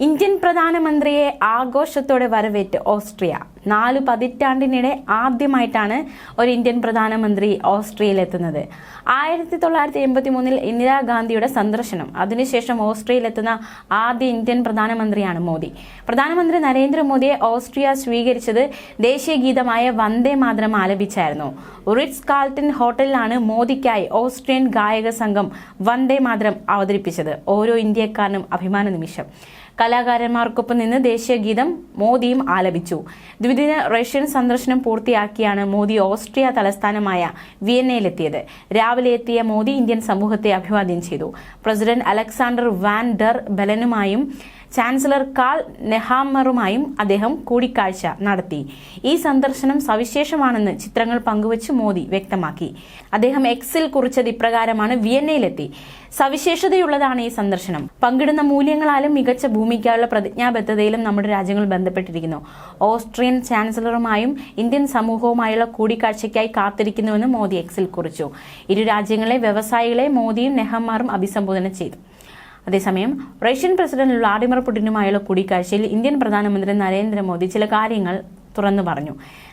Indian പ്രധാനമന്ത്രിയെ ആഘോഷത്തോടെ വരവേറ്റ് Austria. നാല് പതിറ്റാണ്ടിനിടെ ആദ്യമായിട്ടാണ് ഒരു ഇന്ത്യൻ പ്രധാനമന്ത്രി ഓസ്ട്രിയയിലെത്തുന്നത്. ആയിരത്തി തൊള്ളായിരത്തി എൺപത്തി മൂന്നിൽ ഇന്ദിരാഗാന്ധിയുടെ സന്ദർശനം. അതിനുശേഷം ഓസ്ട്രിയയിലെത്തുന്ന ആദ്യ ഇന്ത്യൻ പ്രധാനമന്ത്രിയാണ് മോദി. പ്രധാനമന്ത്രി നരേന്ദ്രമോദിയെ ഓസ്ട്രിയ സ്വീകരിച്ചത് ദേശീയ ഗീതമായ വന്ദേ മാതരം ആലപിച്ചായിരുന്നു. റിറ്റ്സ് കാൾട്ടൻ ഹോട്ടലിലാണ് മോദിക്കായി ഓസ്ട്രിയൻ ഗായക സംഘം വന്ദേ മാതരം അവതരിപ്പിച്ചത്. ഓരോ ഇന്ത്യക്കാരനും അഭിമാന നിമിഷം. കലാകാരന്മാർക്കൊപ്പം നിന്ന് ദേശീയഗീതം മോദിയും ആലപിച്ചു. ദ്വിദിന റഷ്യൻ സന്ദർശനം പൂർത്തിയാക്കിയാണ് മോദി ഓസ്ട്രിയ തലസ്ഥാനമായ വിയന്നയിലെത്തിയത്. രാവിലെ എത്തിയ മോദി ഇന്ത്യൻ സമൂഹത്തെ അഭിവാദ്യം ചെയ്തു. പ്രസിഡന്റ് അലക്സാണ്ടർ വാൻ ഡർ ബലനുമായും ചാൻസലർ കാൾ നെഹാമറുമായും അദ്ദേഹം കൂടിക്കാഴ്ച നടത്തി. ഈ സന്ദർശനം സവിശേഷമാണെന്ന് ചിത്രങ്ങൾ പങ്കുവച്ച് മോദി വ്യക്തമാക്കി. അദ്ദേഹം എക്സിൽ കുറിച്ചത് ഇപ്രകാരമാണ് വിയന്നയിലെത്തി. സവിശേഷതയുള്ളതാണ് ഈ സന്ദർശനം. പങ്കിടുന്ന മൂല്യങ്ങളാലും മികച്ച ഭൂമിക്കായുള്ള പ്രതിജ്ഞാബദ്ധതയിലും നമ്മുടെ രാജ്യങ്ങൾ ബന്ധപ്പെട്ടിരിക്കുന്നു. ഓസ്ട്രിയൻ ചാൻസലറുമായും ഇന്ത്യൻ സമൂഹവുമായുള്ള കൂടിക്കാഴ്ചയ്ക്കായി കാത്തിരിക്കുന്നുവെന്ന് മോദി എക്സിൽ കുറിച്ചു. ഇരു രാജ്യങ്ങളിലെ വ്യവസായികളെ മോദിയും നെഹമാറും അഭിസംബോധന ചെയ്തു. അതേസമയം റഷ്യൻ പ്രസിഡന്റ് വ്ളാഡിമിർ പുടിനുമായുള്ള കൂടിക്കാഴ്ചയിൽ ഇന്ത്യൻ പ്രധാനമന്ത്രി നരേന്ദ്രമോദി ചില കാര്യങ്ങൾ തുറന്നു പറഞ്ഞു.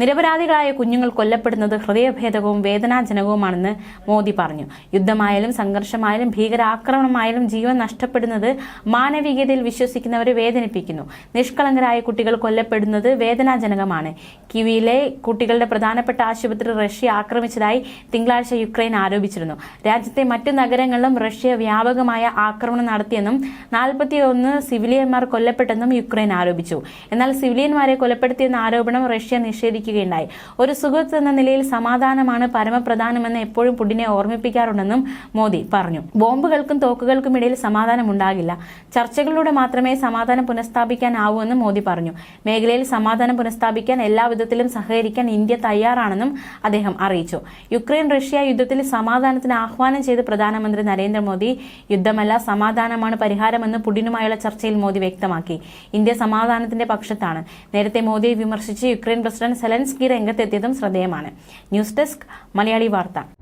നിരപരാധികളായ കുഞ്ഞുങ്ങൾ കൊല്ലപ്പെടുന്നത് ഹൃദയഭേദകവും വേദനാജനകവുമാണെന്ന് മോദി പറഞ്ഞു. യുദ്ധമായാലും സംഘർഷമായാലും ഭീകരാക്രമണമായാലും ജീവൻ നഷ്ടപ്പെടുന്നത് മാനവികതയിൽ വിശ്വസിക്കുന്നവരെ വേദനിപ്പിക്കുന്നു. നിഷ്കളങ്കരായ കുട്ടികൾ കൊല്ലപ്പെടുന്നത് വേദനാജനകമാണ്. കിവിയിലെ കുട്ടികളുടെ പ്രധാനപ്പെട്ട ആശുപത്രി റഷ്യ ആക്രമിച്ചതായി തിങ്കളാഴ്ച യുക്രൈൻ ആരോപിച്ചിരുന്നു. രാജ്യത്തെ മറ്റു നഗരങ്ങളിലും റഷ്യ വ്യാപകമായ ആക്രമണം നടത്തിയെന്നും നാൽപ്പത്തിയൊന്ന് സിവിലിയന്മാർ കൊല്ലപ്പെട്ടെന്നും യുക്രൈൻ ആരോപിച്ചു. എന്നാൽ സിവിലിയന്മാരെ കൊലപ്പെടുത്തിയെന്ന ആരോപണം റഷ്യ നിഷേധിക്കുകയുണ്ടായി. ഒരു സുഹൃത്ത് എന്ന നിലയിൽ സമാധാനമാണ് പരമപ്രധാനമെന്ന് എപ്പോഴും പുടിനെ ഓർമ്മിപ്പിക്കാറുണ്ടെന്നും മോദി പറഞ്ഞു. ബോംബുകൾക്കും തോക്കുകൾക്കും ഇടയിൽ സമാധാനം ഉണ്ടാകില്ല ചർച്ചകളിലൂടെ മാത്രമേ സമാധാനം പുനഃസ്ഥാപിക്കാനാവൂ എന്നും മോദി പറഞ്ഞു. മേഖലയിൽ സമാധാനം പുനഃസ്ഥാപിക്കാൻ എല്ലാവിധത്തിലും സഹകരിക്കാൻ ഇന്ത്യ തയ്യാറാണെന്നും അദ്ദേഹം അറിയിച്ചു. യുക്രൈൻ റഷ്യ യുദ്ധത്തിൽ സമാധാനത്തിന് ആഹ്വാനം ചെയ്ത് പ്രധാനമന്ത്രി നരേന്ദ്രമോദി യുദ്ധമല്ല സമാധാനമാണ് പരിഹാരമെന്ന് പുടിനുമായുള്ള ചർച്ചയിൽ മോദി വ്യക്തമാക്കി. ഇന്ത്യ സമാധാനത്തിന്റെ പക്ഷത്താണ്. നേരത്തെ മോദിയെ വിമർശിച്ച് യുക്രൈൻ പ്രസിഡന്റ് സെലൻസ്കി രംഗത്തെത്തിയതും ശ്രദ്ധേയമാണ്. ന്യൂസ് ഡെസ്ക് മലയാളി വാർത്ത.